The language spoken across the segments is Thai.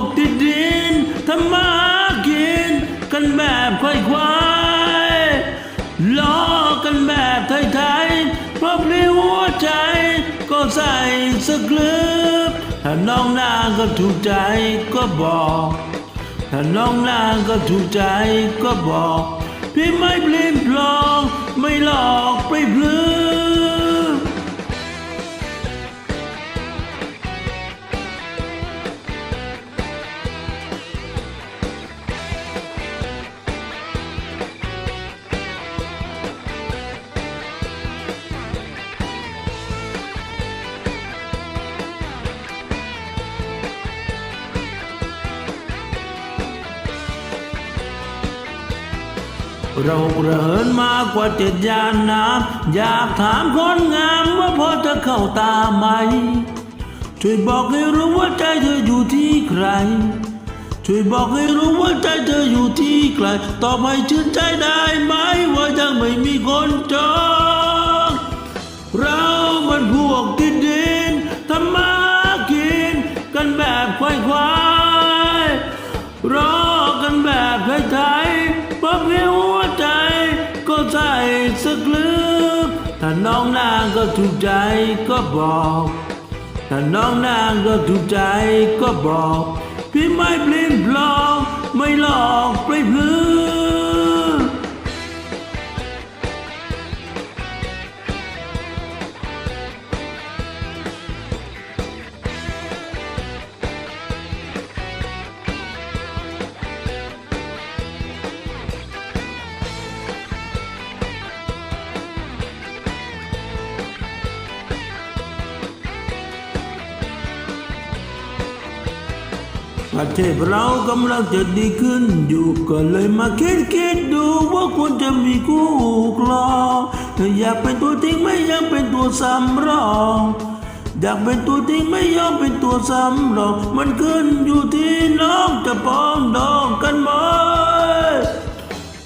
กติดดินทำมาหากิน กันแบบควายควายล้อกันแบบไทยๆเพราะพลิ้วหัวใจ ก็ใส่สกลึบถ้าน้องนางก็ถูกใจก็บอก ถ้าน้องนางก็ถูกใจก็บอก พี่ไม่ปลิ้นปลองไม่หลอกไปพลือ เราระเหินมากกว่าเจ็ดยานน้ำอยากถามคนงามว่าพอจะเข้าตาไหม ช่วยบอกให้รู้ว่าใจเธออยู่ที่ใคร ช่วยบอกให้รู้ว่าใจเธออยู่ที่ใครตอบให้ชื่นใจได้ไหมว่ายังไม่มีคนจองเรามันพวกติดดินทำมากินกันแบบควายควายๆรอกันแบบไทย ส่สักลึก ถ้าน้องนางก็ถูกใจก็บอก ถ้าน้องนางก็ถูกใจก็บอก พี่ไม่ปลิ้นปลอกไม่หลอก ประเทศเรากำลังจะดีขึ้นอยู่ก็เลยมาคิดคิดดูว่าควรจะมีคู่ครองอยากเป็นตัวจริงไม่อยากเป็นตัวสำรองอยากเป็นตัวจริงไม่ยอมเป็นตัวสำรองมันขึ้นอยู่ที่น้องจะปองดองกันไหม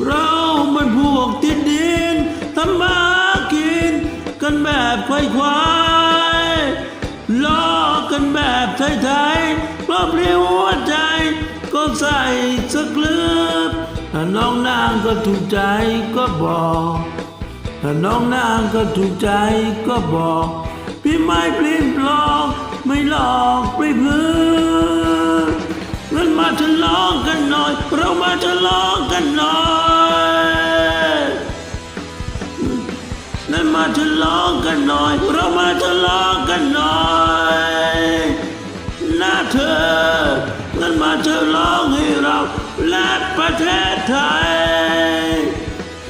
เรามันพวกติดดินทำมากินกันแบบควายควายล้อกันแบบไทยๆราะเปลี่ยว น้องนางก็ถูกใจก็บอก ถ้าน้องนางก็ถูกใจก็บอก พี่ไม่ปลิ้นปลองไม่หลอกไปเพื่องั้นมาฉลองกันหน่อย เรามาฉลองกันหน่อยงั้นมาฉลองกันหน่อย เรามาฉลองกันหน่อยนะเธองั้นมาฉลองให้เรา และประเทศไทย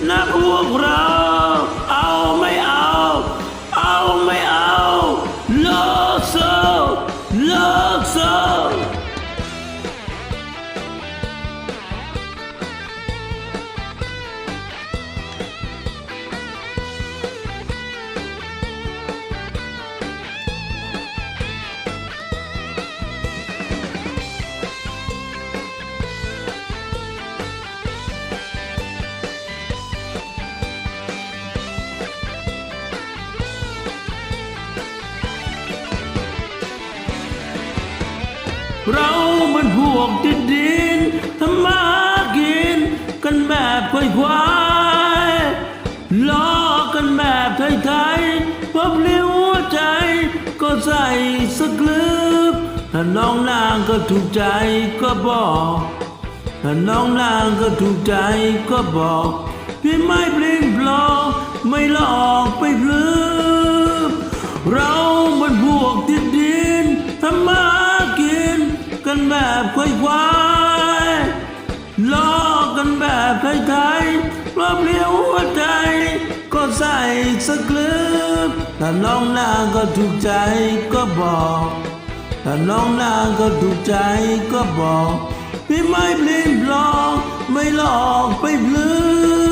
นะพวกเราเอา เรามันพวกติดดินทำมากิน กันแบบควายควายล้อกันแบบไทยๆพราะเปลี่ยวใจ ก็ใส่สักลึบถ้าน้องนางก็ถูกใจก็บอกถ้าน้องนางก็ถูกใจก็บอก พี่ไม่ปลิ้นปลองไม่หลอกไปพลือเรา แบบควายควายๆล้อกันแบบไทยๆราะเลี่ยวหัวใจ ก็ใส่สักลึบถ้าน้องนางก็ถูกใจก็บอกถ้าน้องนางก็ถูกใจก็บอก พี่ไม่เปลิ้นปลองไม่หลอกไปพลือ